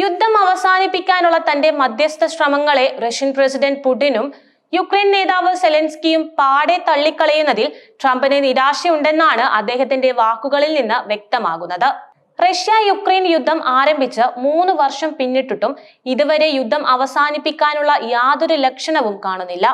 യുദ്ധം അവസാനിപ്പിക്കാനുള്ള തന്റെ മധ്യസ്ഥ ശ്രമങ്ങളെ റഷ്യൻ പ്രസിഡന്റ് പുടിനും യുക്രൈൻ നേതാവ് സെലൻസ്കിയും പാടെ തള്ളിക്കളയുന്നതിൽ ട്രംപിന് നിരാശയുണ്ടെന്നാണ് അദ്ദേഹത്തിന്റെ വാക്കുകളിൽ നിന്ന് വ്യക്തമാകുന്നത്. റഷ്യ യുക്രൈൻ യുദ്ധം ആരംഭിച്ച് മൂന്ന് വർഷം പിന്നിട്ടിട്ടും ഇതുവരെ യുദ്ധം അവസാനിപ്പിക്കാനുള്ള യാതൊരു ലക്ഷണവും കാണുന്നില്ല.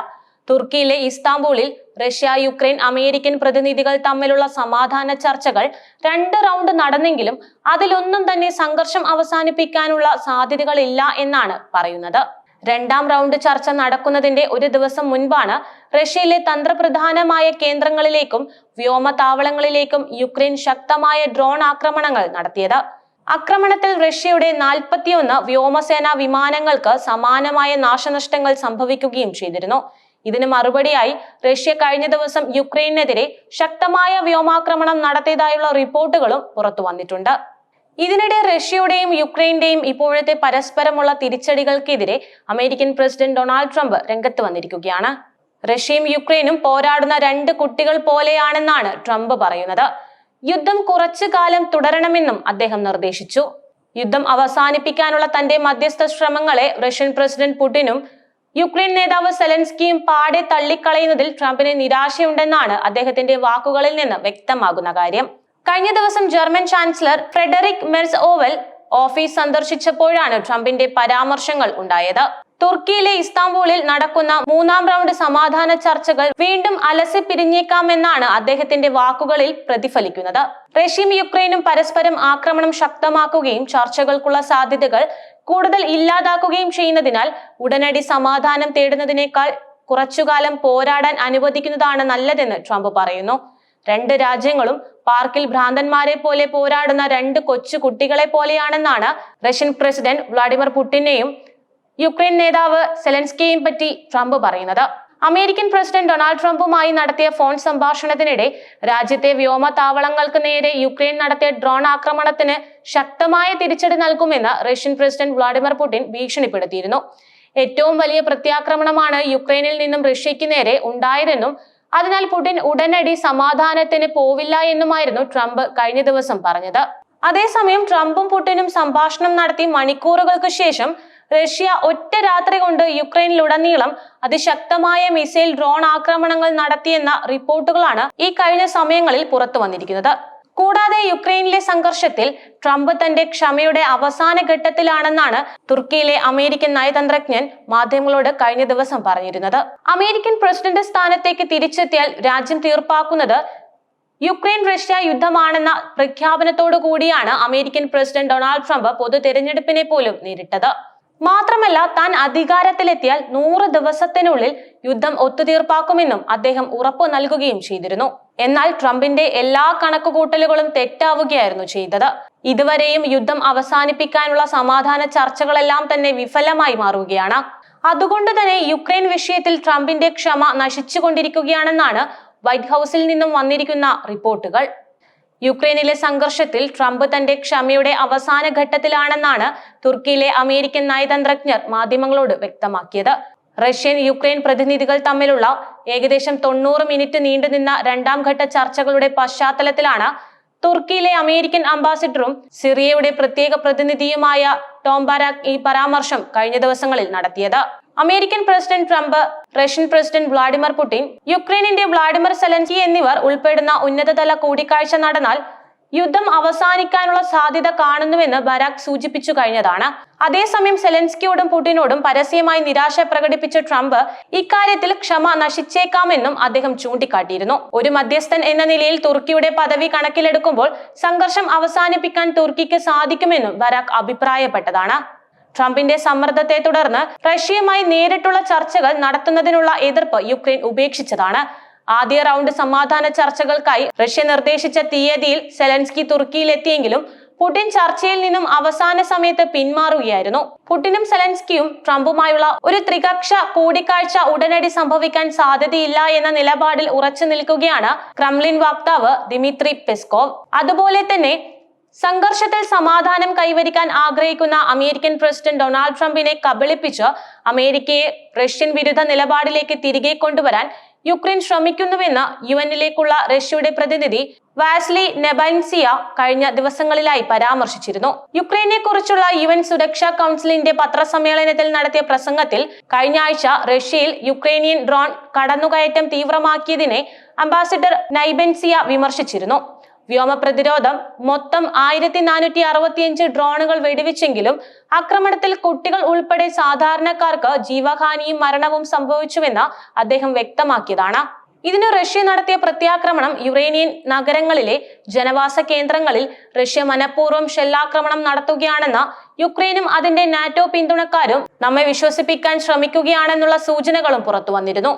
തുർക്കിയിലെ ഇസ്താംബൂളിൽ റഷ്യ യുക്രൈൻ അമേരിക്കൻ പ്രതിനിധികൾ തമ്മിലുള്ള സമാധാന ചർച്ചകൾ രണ്ട് റൗണ്ട് നടന്നെങ്കിലും അതിലൊന്നും തന്നെ സംഘർഷം അവസാനിപ്പിക്കാനുള്ള സാധ്യതകളില്ല എന്നാണ് പറയുന്നത്. രണ്ടാം റൗണ്ട് ചർച്ച നടക്കുന്നതിന്റെ ഒരു ദിവസം മുൻപാണ് റഷ്യയിലെ തന്ത്രപ്രധാനമായ കേന്ദ്രങ്ങളിലേക്കും വ്യോമതാവളങ്ങളിലേക്കും യുക്രൈൻ ശക്തമായ ഡ്രോൺ ആക്രമണങ്ങൾ നടത്തിയത്. ആക്രമണത്തിൽ റഷ്യയുടെ നാൽപ്പത്തിയൊന്ന് വ്യോമസേന വിമാനങ്ങൾക്ക് സമാനമായ നാശനഷ്ടങ്ങൾ സംഭവിക്കുകയും ചെയ്തിരുന്നു. ഇതിന് മറുപടിയായി റഷ്യ കഴിഞ്ഞ ദിവസം യുക്രൈനെതിരെ ശക്തമായ വ്യോമാക്രമണം നടത്തിയതായുള്ള റിപ്പോർട്ടുകളും പുറത്തു വന്നിട്ടുണ്ട്. ഇതിനിടെ റഷ്യയുടെയും യുക്രൈന്റെയും ഇപ്പോഴത്തെ പരസ്പരമുള്ള തിരിച്ചടികൾക്കെതിരെ അമേരിക്കൻ പ്രസിഡന്റ് ഡൊണാൾഡ് ട്രംപ് രംഗത്ത് വന്നിരിക്കുകയാണ്. റഷ്യയും യുക്രൈനും പോരാടുന്ന രണ്ട് കുട്ടികൾ പോലെയാണെന്നാണ് ട്രംപ് പറയുന്നത്. യുദ്ധം കുറച്ചു കാലം തുടരണമെന്നും അദ്ദേഹം നിർദ്ദേശിച്ചു. യുദ്ധം അവസാനിപ്പിക്കാനുള്ള തന്റെ മധ്യസ്ഥ ശ്രമങ്ങളെ റഷ്യൻ പ്രസിഡന്റ് പുടിനും യുക്രൈൻ നേതാവ് സെലൻസ്കിയും പാടെ തള്ളിക്കളയുന്നതിൽ ട്രംപിന് നിരാശയുണ്ടെന്നാണ് അദ്ദേഹത്തിന്റെ വാക്കുകളിൽ നിന്ന് വ്യക്തമാകുന്ന കാര്യം. കഴിഞ്ഞ ദിവസം German chancellor Friedrich Merz Oval Office സന്ദർശിച്ചപ്പോഴാണ് ട്രംപിന്റെ പരാമർശങ്ങൾ ഉണ്ടായത്. തുർക്കിയിലെ ഇസ്താംബൂളിൽ നടക്കുന്ന മൂന്നാം റൗണ്ട് സമാധാന ചർച്ചകൾ വീണ്ടും അലസി പിരിഞ്ഞേക്കാമെന്നാണ് അദ്ദേഹത്തിന്റെ വാക്കുകളിൽ പ്രതിഫലിക്കുന്നത്. റഷ്യയും യുക്രൈനും പരസ്പരം ആക്രമണം ശക്തമാക്കുകയും ചർച്ചകൾക്കുള്ള സാധ്യതകൾ കൂടുതൽ ഇല്ലാതാക്കുകയും ചെയ്യുന്നതിനാൽ ഉടനടി സമാധാനം തേടുന്നതിനേക്കാൾ കുറച്ചുകാലം പോരാടാൻ അനുവദിക്കുന്നതാണ് നല്ലതെന്ന് ട്രംപ് പറയുന്നു. രണ്ട് രാജ്യങ്ങളും പാർക്കിൽ ഭ്രാന്തന്മാരെ പോലെ പോരാടുന്ന രണ്ട് കൊച്ചു കുട്ടികളെ പോലെയാണെന്നാണ് റഷ്യൻ പ്രസിഡന്റ് വ്ളാഡിമിർ പുടിനെയും യുക്രൈൻ നേതാവ് സെലൻസ്കിയെയും പറ്റി ട്രംപ് പറയുന്നത്. അമേരിക്കൻ പ്രസിഡന്റ് ഡൊണാൾഡ് ട്രംപുമായി നടത്തിയ ഫോൺ സംഭാഷണത്തിനിടെ രാജ്യത്തെ വ്യോമതാവളങ്ങൾക്ക് നേരെ യുക്രൈൻ നടത്തിയ ഡ്രോൺ ആക്രമണത്തിന് ശക്തമായ തിരിച്ചടി നൽകുമെന്ന് റഷ്യൻ പ്രസിഡന്റ് വ്ളാഡിമിർ പുടിൻ ഭീഷണിപ്പെടുത്തിയിരുന്നു. ഏറ്റവും വലിയ പ്രത്യാക്രമണമാണ് യുക്രൈനിൽ നിന്നും റഷ്യയ്ക്ക് നേരെ ഉണ്ടായതെന്നും അതിനാൽ പുടിൻ ഉടനടി സമാധാനത്തിന് പോവില്ല എന്നുമായിരുന്നു ട്രംപ് കഴിഞ്ഞ ദിവസം പറഞ്ഞത്. അതേസമയം ട്രംപും പുടിനും സംഭാഷണം നടത്തി മണിക്കൂറുകൾക്ക് ശേഷം റഷ്യ ഒറ്റ രാത്രി കൊണ്ട് യുക്രൈനിലുടനീളം അതിശക്തമായ മിസൈൽ ഡ്രോൺ ആക്രമണങ്ങൾ നടത്തിയെന്ന റിപ്പോർട്ടുകളാണ് ഈ കഴിഞ്ഞ സമയങ്ങളിൽ പുറത്തു വന്നിരിക്കുന്നത്. കൂടാതെ യുക്രൈനിലെ സംഘർഷത്തിൽ ട്രംപ് തന്റെ ക്ഷമയുടെ അവസാന ഘട്ടത്തിലാണെന്നാണ് തുർക്കിയിലെ അമേരിക്കൻ നയതന്ത്രജ്ഞൻ മാധ്യമങ്ങളോട് കഴിഞ്ഞ ദിവസം പറഞ്ഞിരുന്നത്. അമേരിക്കൻ പ്രസിഡന്റ് സ്ഥാനത്തേക്ക് തിരിച്ചെത്തിയാൽ രാജ്യം തീർപ്പാക്കുന്നത് യുക്രൈൻ റഷ്യ യുദ്ധമാണെന്ന പ്രഖ്യാപനത്തോടു കൂടിയാണ് അമേരിക്കൻ പ്രസിഡന്റ് ഡൊണാൾഡ് ട്രംപ് പൊതു തെരഞ്ഞെടുപ്പിനെ പോലും നേരിട്ടത്. മാത്രമല്ല താൻ അധികാരത്തിലെത്തിയാൽ നൂറ് ദിവസത്തിനുള്ളിൽ യുദ്ധം ഒത്തുതീർപ്പാക്കുമെന്നും അദ്ദേഹം ഉറപ്പു നൽകുകയും ചെയ്തിരുന്നു. എന്നാൽ ട്രംപിന്റെ എല്ലാ കണക്കുകൂട്ടലുകളും തെറ്റാവുകയായിരുന്നു ചെയ്തത്. ഇതുവരെയും യുദ്ധം അവസാനിപ്പിക്കാനുള്ള സമാധാന ചർച്ചകളെല്ലാം തന്നെ വിഫലമായി മാറുകയാണ്. അതുകൊണ്ട് തന്നെ യുക്രൈൻ വിഷയത്തിൽ ട്രംപിന്റെ ക്ഷമ നശിച്ചുകൊണ്ടിരിക്കുകയാണെന്നാണ് വൈറ്റ് ഹൗസിൽ നിന്നും വന്നിരിക്കുന്ന റിപ്പോർട്ടുകൾ. യുക്രൈനിലെ സംഘർഷത്തിൽ ട്രംപ് തന്റെ ക്ഷമയുടെ അവസാന ഘട്ടത്തിലാണെന്നാണ് തുർക്കിയിലെ അമേരിക്കൻ നയതന്ത്രജ്ഞർ മാധ്യമങ്ങളോട് വ്യക്തമാക്കിയത്. റഷ്യൻ യുക്രൈൻ പ്രതിനിധികൾ തമ്മിലുള്ള ഏകദേശം തൊണ്ണൂറ് മിനിറ്റ് നീണ്ടുനിന്ന രണ്ടാം ഘട്ട ചർച്ചകളുടെ പശ്ചാത്തലത്തിലാണ് തുർക്കിയിലെ അമേരിക്കൻ അംബാസിഡറും സിറിയയുടെ പ്രത്യേക പ്രതിനിധിയുമായ ടോംബാരാക് ഈ പരാമർശം കഴിഞ്ഞ ദിവസങ്ങളിൽ നടത്തിയത്. American president Trump Russian president Vladimir Putin യുക്രൈനിന്റെ Vladimir Zelensky എന്നിവർ ഉൾപ്പെടുന്ന ഉന്നതതല കൂടിക്കാഴ്ച നടന്നാൽ യുദ്ധം അവസാനിക്കാനുള്ള സാധ്യത കാണുന്നുവെന്ന് ബരാക് സൂചിപ്പിച്ചു കഴിഞ്ഞതാണ്. അതേസമയം സെലൻസ്കിയോടും പുടിനോടും പരസ്യമായി നിരാശ പ്രകടിപ്പിച്ച ട്രംപ് ഇക്കാര്യത്തിൽ ക്ഷമ നശിച്ചേക്കാമെന്നും അദ്ദേഹം ചൂണ്ടിക്കാട്ടിയിരുന്നു. ഒരു മധ്യസ്ഥൻ എന്ന നിലയിൽ തുർക്കിയുടെ പദവി കണക്കിലെടുക്കുമ്പോൾ സംഘർഷം അവസാനിപ്പിക്കാൻ തുർക്കിക്ക് സാധിക്കുമെന്നും ബരാക് അഭിപ്രായപ്പെട്ടതാണ്. ട്രംപിന്റെ സമ്മർദ്ദത്തെ തുടർന്ന് റഷ്യയുമായി നേരിട്ടുള്ള ചർച്ചകൾ നടത്തുന്നതിനുള്ള എതിർപ്പ് യുക്രൈൻ ഉപേക്ഷിച്ചതാണ്. ആദ്യ റൗണ്ട് സമാധാന ചർച്ചകൾക്കായി റഷ്യ നിർദ്ദേശിച്ച തീയതിയിൽ സെലൻസ്കി തുർക്കിയിലെത്തിയെങ്കിലും പുടിൻ ചർച്ചയിൽ നിന്നും അവസാന സമയത്ത് പിന്മാറുകയായിരുന്നു. പുടിനും സെലൻസ്കിയും ട്രംപുമായുള്ള ഒരു ത്രികക്ഷ കൂടിക്കാഴ്ച ഉടനടി സംഭവിക്കാൻ സാധ്യതയില്ല എന്ന നിലപാടിൽ ഉറച്ചു നിൽക്കുകയാണ് ക്രംലിൻ വക്താവ് ദിമിത്രി പെസ്കോവ്. അതുപോലെ തന്നെ സംഘർഷത്തിൽ സമാധാനം കൈവരിക്കാൻ ആഗ്രഹിക്കുന്ന അമേരിക്കൻ പ്രസിഡന്റ് ഡൊണാൾഡ് ട്രംപിനെ കബളിപ്പിച്ച് അമേരിക്കയെ റഷ്യൻ വിരുദ്ധ നിലപാടിലേക്ക് തിരികെ കൊണ്ടുവരാൻ യുക്രൈൻ ശ്രമിക്കുന്നുവെന്ന് യു എന്നിലേക്കുള്ള റഷ്യയുടെ പ്രതിനിധി വാസ്ലി നെബൻസിയ കഴിഞ്ഞ ദിവസങ്ങളിലായി പരാമർശിച്ചിരുന്നു. യുക്രൈനെ കുറിച്ചുള്ള യു എൻ സുരക്ഷാ കൗൺസിലിന്റെ പത്രസമ്മേളനത്തിൽ നടത്തിയ പ്രസംഗത്തിൽ കഴിഞ്ഞ ആഴ്ച റഷ്യയിൽ യുക്രൈനിയൻ ഡ്രോൺ കടന്നുകയറ്റം തീവ്രമാക്കിയതിനെ അംബാസിഡർ നൈബൻസിയ വിമർശിച്ചിരുന്നു. വ്യോമ പ്രതിരോധം മൊത്തം ആയിരത്തി നാനൂറ്റി അറുപത്തിയഞ്ച് ഡ്രോണുകൾ വെടിവെച്ചെങ്കിലും ആക്രമണത്തിൽ കുട്ടികൾ ഉൾപ്പെടെ സാധാരണക്കാർക്ക് ജീവഹാനിയും മരണവും സംഭവിച്ചുവെന്ന് അദ്ദേഹം വ്യക്തമാക്കിയതാണ്. ഇതിന് റഷ്യ നടത്തിയ പ്രത്യാക്രമണം യുറേനിയൻ നഗരങ്ങളിലെ ജനവാസ കേന്ദ്രങ്ങളിൽ റഷ്യ മനഃപൂർവം ഷെല്ലാക്രമണം നടത്തുകയാണെന്ന് യുക്രൈനും അതിന്റെ നാറ്റോ പിന്തുണക്കാരും നമ്മെ വിശ്വസിപ്പിക്കാൻ ശ്രമിക്കുകയാണെന്നുള്ള സൂചനകളും പുറത്തു വന്നിരുന്നു